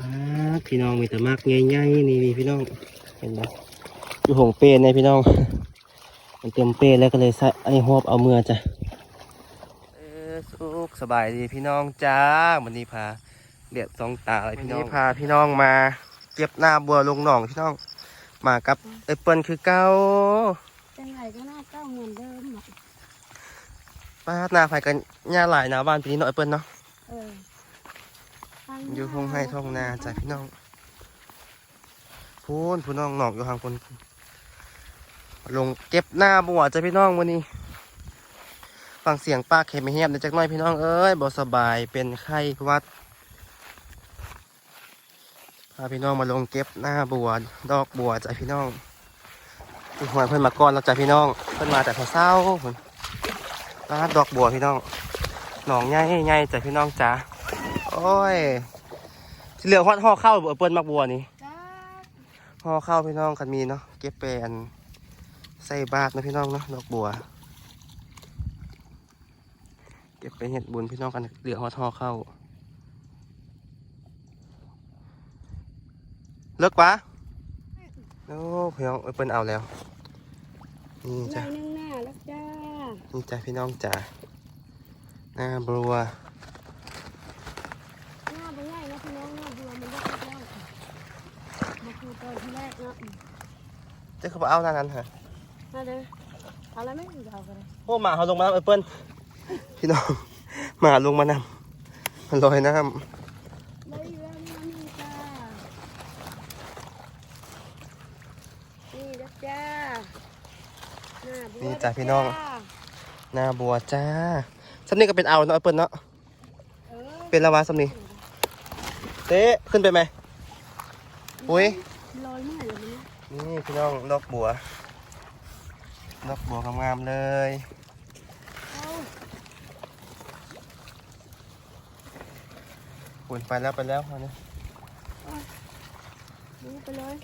อ่าพี่น้องมีแต่มากใหญ่ๆนี่นี่พี่น้องเห็นไหมอยู่หงเปนเนี่ยพี่น้อง มันเต็มเปนแล้วก็เลยใส่ไอ้หอบเอาเมื่อจ้ะเออสุขสบายดีพี่น้องจ้าวันนี้พาเลียดสองตาเลยพี่น้องพาพี่น้องมาเก็บหน้าบัวลงหนองพี่น้อง มากับไอ้เปิ้ลคือเก้าจังไรก็น่าเก้าเหมือนเดิมอะป้าดหน้าไฟกันหญ้าหลายหนาบ้านปีนี้เนาะไอ้เปิ้ลเนาะเออ อยู่ทุ่งให้ท้องนาจ้ะพี่น้องพูนพูน้องหนอกอยู่ทางคนลงเก็บหน้าบัวจ้ะพี่น้องวันนี้ ฟังเสียงป้าเข็มไม่เฮียบนอยจักน่อยพี่น้องเอ้ยบ่สบายเป็นไข้วัดพาพี่น้องมาลงเก็บหน้าบัวดอกบัวจ้ะพี่น้องที่หัวเพิ่อนมาก่อนเราจ้ะพี่น้อง เพิ่อนมาแต่พอเช้าๆพุ่นลาดดอกบัวพี่น้องหนองใหญ่ใหญ่จ้ะพี่น้องจ้า โอ้ยที่เหลือฮอดห่อข้าวบ่เปิ้นมักบัวนี่จ้าห่อข้าวพี่น้องคันมีเนาะเก็บไปอันใส่บาตรนะพี่น้องเนาะดอกบัว เก็บไปเห็ดบุญพี่น้องกันเหลือฮอดห่อข้าวเลิกปะโอ้พี่น้องเอ้ยเปิ้นเอาแล้วนี่หน่จ้ะอยนึงหน้าแล้วจ้านี่จ้ะพี่น้องจ้ะหน้าบัว หน้าใบใหญ่นะพี่น้องหน้าบัวมันได้แล้มาคือตอนที่แรกเนาะ เจ้าเขาเอาหน้านั้นฮะมาเด้อเอาแล้วไหมเอากันเลยโอ้หมาเขาลงมาแล้วเอเปิ้ลพี่น้องหมาลงมานำมันลอยน้เลยเรื่องนี้จ้านี่แล้วจ้าำนี่จ้ะพี่น้องหน้าบัวจ้าสำนี่ก็เป็นเอาเนาะเอเปิ้ลเนาะเออเป็นละวะสำนี่เต้ขึ้นไปไหมอุ้ยลอยเมื่อยเลยเนี่ย นี่พี่น้องดอกบัว ดอกบัวงามๆเลยเอาหุ่นไปแล้วไปแล้วเอาเนี่ยดูไปเลย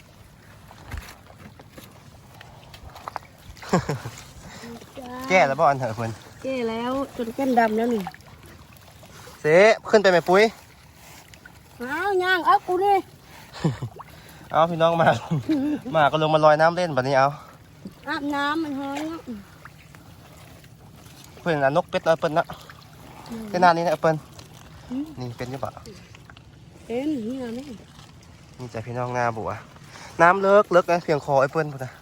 จ้แก้แล้วบ่อันเถอะเพิ่นแก้แล้วจนแก้มดำแล้วนี่เต้ขึ้นไปไหมปุ้ยเอาย่างเอากูนี่ เอาพี่น้องมาหมาก็ลงมาลอยน้ำเล่นแบบนี้เอา อาบน้ำมันห้อยเนาะเพื่อนอันนกเป็ดเนาะเปิ้ลเนาะเป็นหน้านี้นะเปิ้ลนี่เป็นอยี่ปะเป็นเหี้ยไหมนี่ใจพี่น้องหน้าบัวน้ำเลิกเลิกนะเพียงคอไอ้เปิ้ลพุ่นนะ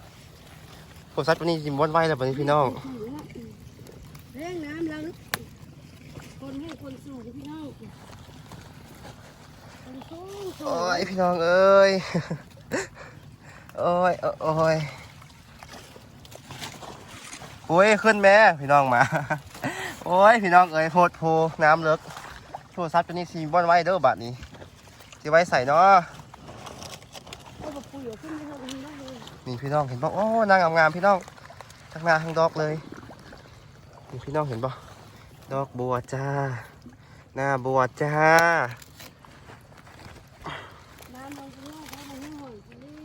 ผมซัดวันนี้จิมวนไว้แล้ววันนี้พี่น้อง เร่งน้ำแล้วคนให้คนสูงพี่น้องคนสูงสู โอ้ยพี่น้องเอ้ย โอ้ยโอ้ยโอ้ยขึ้นแม่พี่น้องมา โอ้ยพี่น้องเอ้ยโพดโพน้ำเลิกโทรศัพท์ตัวนี้ซีบอนไว้เด้อบัดนี้จะไว้ใส่เนาะเอาแบบปุ๋ยเอาขึ้นไปเถอะพี่น้องเลยนี่พี่น้องเห็นป่ะโอ้นางงามๆพี่น้องทั้งหน้าทั้งดอกเลยนี่พี่น้องเห็นป่ะดอกบัวจ้า หน้าบัวจ้า น้ำมันก็ง่ายเขามันง่ายคนนี้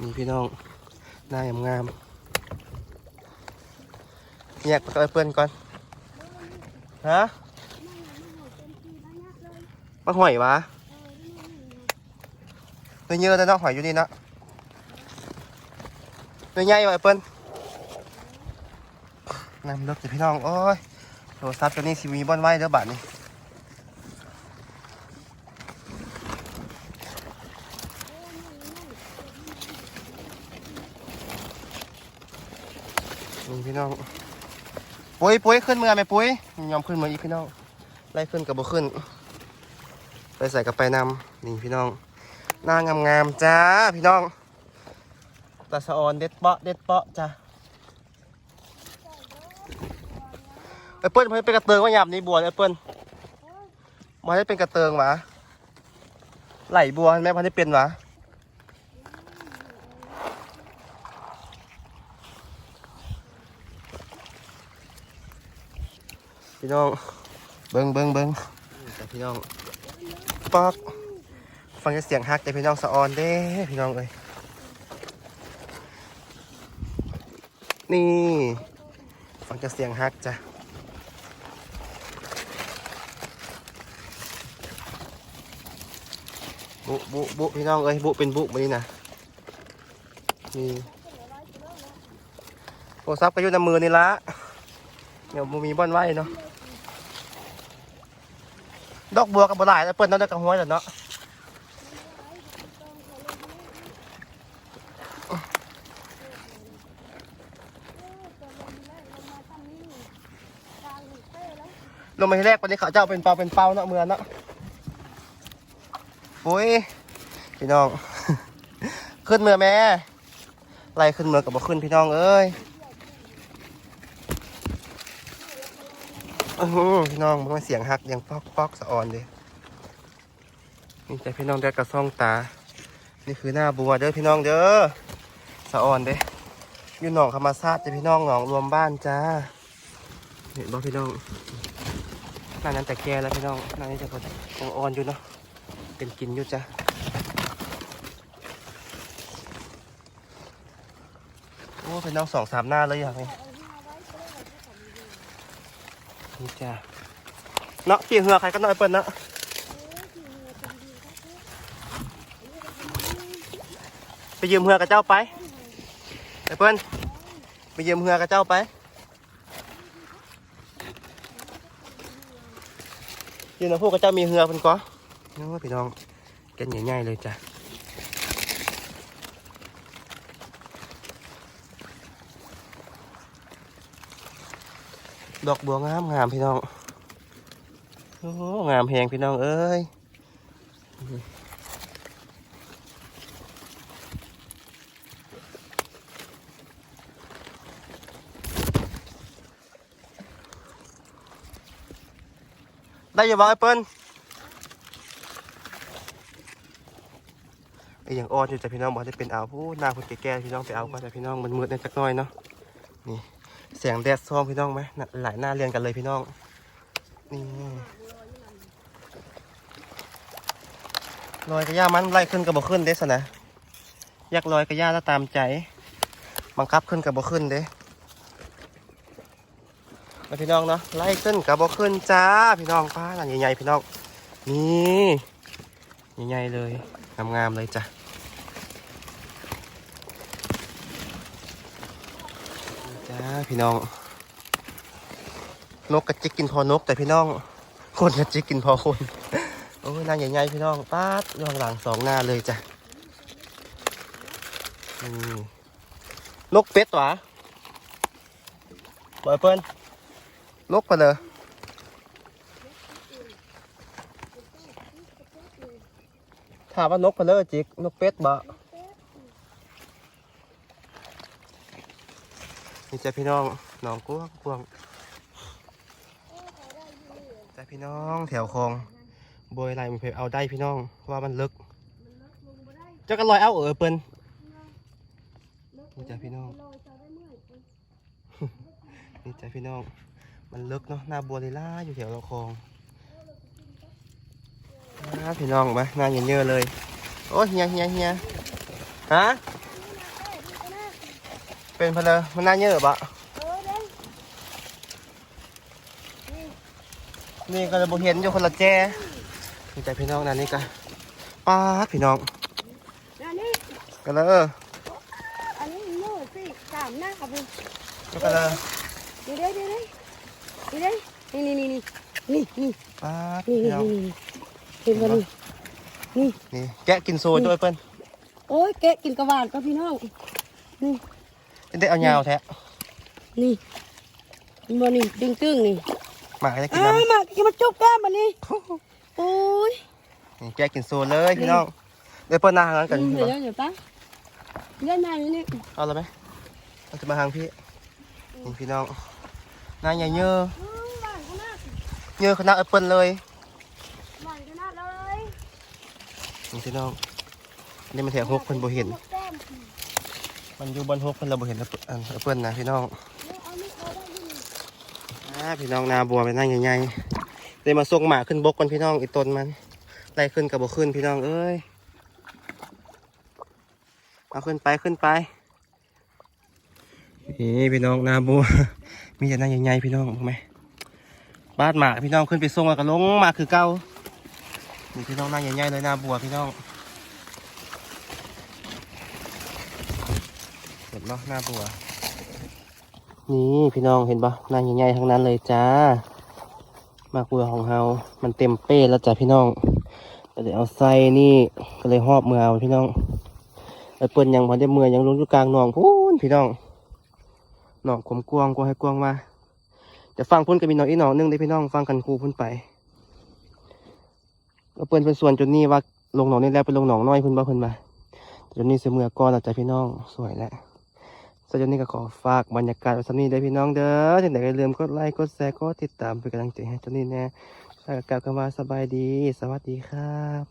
นี่พี่น้องหน้างามๆแยกไปกับไอ้เปิ้ลก่อนฮะมาหอยวะเนื้อเยอะแต่เนาะหอยอยู่นี่นะเนื้อใหญ่วะไอ้เปิ้ลน้ำเลิกจ้ะพี่น้องโอ้ยโทรศัพท์ตัวนี้ซีวีบอนไว้เด้อบัดนี้ นี่พี่น้องปุ้ยปุ้ยขึ้นเมื่อไหมปุ้ยยอมขึ้นเมื่ออีกพี่น้องไล่ขึ้นกับบ่ขึ้น ไปใส่กับไปนำนี่พี่น้องหน้างามๆจ้าพี่น้องตาสะออนเด็ดเปาะเด็ดเปาะจ้าไอ้เปิ้ลมันเป็นกระเติงว่าหยาบนี่บัวไอ้เปิ้ลมันได้เป็นกระเติงหวะไหลบัวแม่พันได้เป็นหวะ พี่น้องเบิ้งเบิ้งเบิ้งแต่พี่น้องปอกฟังเสียงฮักแต่พี่น้องสะออนเด้พี่น้องเอ้ยนี่ฟังจะเสียงฮักจ้ะบุบุบุพี่น้องเอ้ยบุเป็นบุมานี่นะนี่โทรศัพท์ก็อยู่ในมือนี่ละ เดี๋ยวบ่มีบ้านไว้เนาะดอกบัวกับบัวลายแล้วเปิ้ลเนาะได้กับหัวแล้วเนาะลงมาที่แรกวันนี้เขาเจะเอาเป็นเปาเป็นเปาเนาะเมืองเนาะโอ้ยพี่น้อง ขึ้นเมือแม่ไล่ขึ้นเมือกับบ่ขึ้นพี่น้องเอ้ย อื้อหือพี่น้องมันเสียงหักยังปอกปอกสะออนเด้นี่ใจพี่น้องได้กระซ่องตา นี่คือหน้าบัวเด้อพี่น้องเด้อสะออนเด้อยู่หนองธรรมชาติจ้ะพี่น้องหนองรวมบ้านจ้าเห็นบ่พี่น้องหน้านั้นแต่แก่แล้วพี่น้องหน้านี้จะพอยังอ่อนอยู่เนาะเป็นกินอยู่จ้ะโอ้เป็นน้องสองสามหน้าเลยอย่างนี้ นี่จ้ะเนาะขี่เหือใครก็น้อยเปิ้ลเนาะไปยืมเหือกับเจ้าไปไปเปิ้ลไปยืมเหือกับเจ้าไปยืนนะพวกกระเจ้ามีเหือเพิ่นก็น้องพี่น้องกันใหญ่ๆเลยจ้ะ ดอกบัวงามงามพี่น้องโอ้งามแหงพี่น้องเอ้ยได้อยังบ่ไอ้เปิ้ลไอ้อย่างอ่อนอยู่จ้ะพี่น้องบอกได้เป็นเอาผู้หน้าคนแก่ๆพี่น้องไปเอาก็จ้ะพี่น้องมันมืดในจักน่อยเนาะนี่ แสงแดดส่องพี่น้องไหมหลายหน้าเรียงกันเลยพี่น้อง นี่ลอยกระยามันไล่ขึ้นกับบ่ขึ้นเด้สนะอยากลอยกระยาแล้วตามใจ บังคับขึ้นกับบ่ขึ้นเด้มาพี่น้องเนาะไล่ขึ้นกับบ่ขึ้นจ้าพี่น้องป้าหลังใหญ่ๆพี่น้องนี่ใหญ่ๆเลยงามๆเลยจ้ะจ้า พี่น้อง นกกระจิกกินพอนก แต่พี่น้องคนกระจิกกินพอคนโอ้ยนางใหญ่ๆพี่น้องป้าดย่องหลังสองหน้าเลยจ้ะนกเป็ดหวะบอยเปิ้ลนกไปเลยถามว่านกไปเลยจิกนกเป็ดบ่ นี่จ้ะพี่น้องน้องกวางกวางจ้ะพี่น้องแถวคลองบอยไหลมันเพเอาได้พี่น้องเพราะว่ามันลึกเจ้าก็ลอยเอาเออเปิ้ลนี่จ้ะพี่น้องนี่จ้ะพี่น้อง มันลึกเนาะหน้าบัวลีล่าอยู่แถวคลองนะพี่น้องมาหน้าเยอะๆเลยโอ้ยเฮียเฮียเฮียฮะ เป็นเพลอมันหน้าเยอะบะนี่ก็จะบเห็นอยู่คนละแจนี่จ้ะพี่น้องนั่นนี่ก็ป้าดพี่น้องอันนี้กันเลยอันนี้โน่สิสามหน้าครับพี่กันเลยเดี๋ยวเดี๋ยวเดี๋ยวเดี๋ยวนี่นี่นี่นี่นี่นี่ป้าดนี่พี่นี่น้องนี่เห็นป่ะนี่นี่แกะกินโซนด้วยเปิ้ลโอ้ยแกะกินกระวานก็พี่น้องนี่ ได้เอายาวแท้นี่มานี่ดึงตึ้งนี่หมาก็จะกินอ้าน้ำมากินมาจุกแก้มมานี่โอ้ยนี่แกกินโซนเลยพี่น้องเดี๋ยวเปิ้ลหน้าหางกันเดี๋ยวเดี๋ยวป้าเดี๋ยวนายนี่เอาเลยไหมเราจะมาหางพี่นี่พี่น้องหน้าใหญ่เยอะหวานขนาดเยอะขนาดแอปเปิ้ลเลยหวานขนาดเลยนี่พี่น้องนี่มันแถวหกเพิ่นบ่เห็นแก้ มันอยู่บนหกเพิ่นเราบ่เห็นแอปเปิ้ลอันเปิ้ลนะพี่น้องอ่าพี่น้องนาบัวเป็นหน้าใหญ่ๆเลยมาส่งหมาขึ้นบกก่อนพี่น้องอีต้นมันไล่ขึ้นกับบ่ขึ้นพี่น้องเอ้ยเอาขึ้นไปขึ้นไปนี่พี่น้องนาบัวมีแต่หน้าใหญ่ๆพี่น้องถูกไหมบ้านหมาพี่น้องขึ้นไปส่งแล้วก็ลงมาคือเก่านี่พี่น้องหน้าใหญ่ๆเลยนาบัวพี่น้อง เนาะหน้าบัว นี่พี่น้องเห็นปะนางใหญ่ๆทั้งนั้นเลยจ้ามากบัวของเฮา มันเต็มเป้แล้วจ้ะพี่น้องก็เลยเอาไส้นี่ก็เลยหอบมือเอาพี่น้องไอ้เปิ้นยังพอได้มือยังลงอยู่กลางหนองพูนพี่น้องหนองขมกวางกวางให้กวางมาแต่ฟังพุ่นก็มีหนองอีหนองนึงได้พี่น้องฟังกันครูพุ่นไปเอาเปิ้นเป็นส่วนจนนี่ว่าลงหนองนี่แล้วไปลงหนองน้อยพุ่นบ่พุ่นมาจนนี่เสมือก่อนแล้วจ้ะพี่น้องสวยแล้ว สำหรับนี้ก็ขอฝากบรรยากาศวันสนี้ได้พี่น้องเด้อที่ไหนก็ลืมกดไลค์กดแชร์กดติดตามเป็นกำลังใจให้เจ้านี่แน่แล้วก็กลับกันมาสบายดี สวัสดีครับ